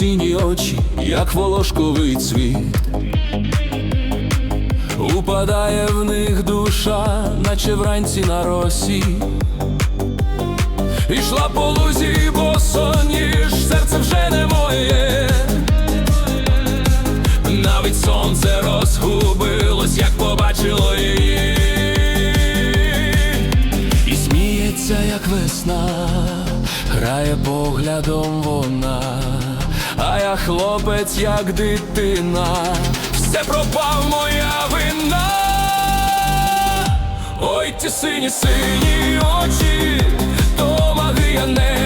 очі, як волошковий цвіт. Упадає в них душа, наче вранці на росі. Ішла по лузі, босоніж, серце вже не моє. Навіть сонце розгубилось, як побачило її. І сміється, як весна, грає поглядом вона, а я хлопець, як дитина, все пропав моя вина. Ой, ті сині, сині очі, то магія не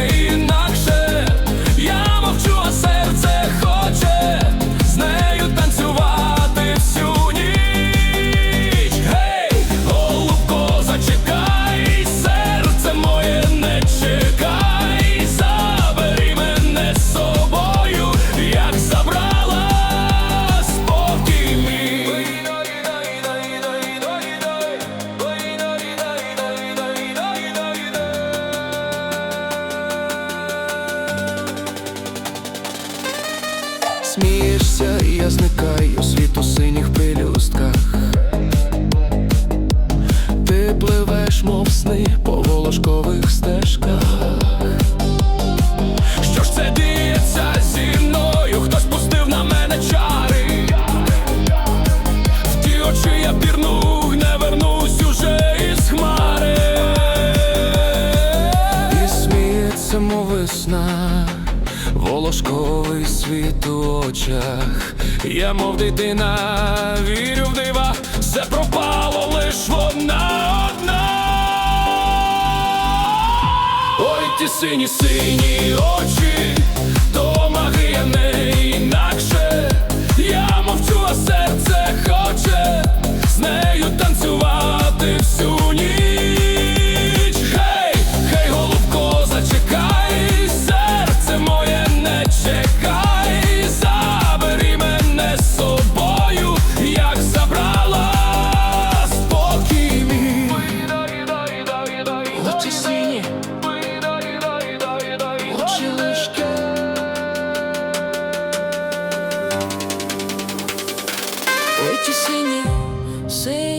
Смієшся, і я зникаю світ у синіх пелюстках. Ти пливеш, мов сни по волошкових стежках. Що ж це діється зі мною? Хтось пустив на мене чари. В ті очі я пірнув, не вернусь уже із хмари. І сміється, мов весна, волошковий світ у очах. Я, мов дитина, вірю в дива, все пропало лиш вона одна. Ой, ті сині, сині очі, singing.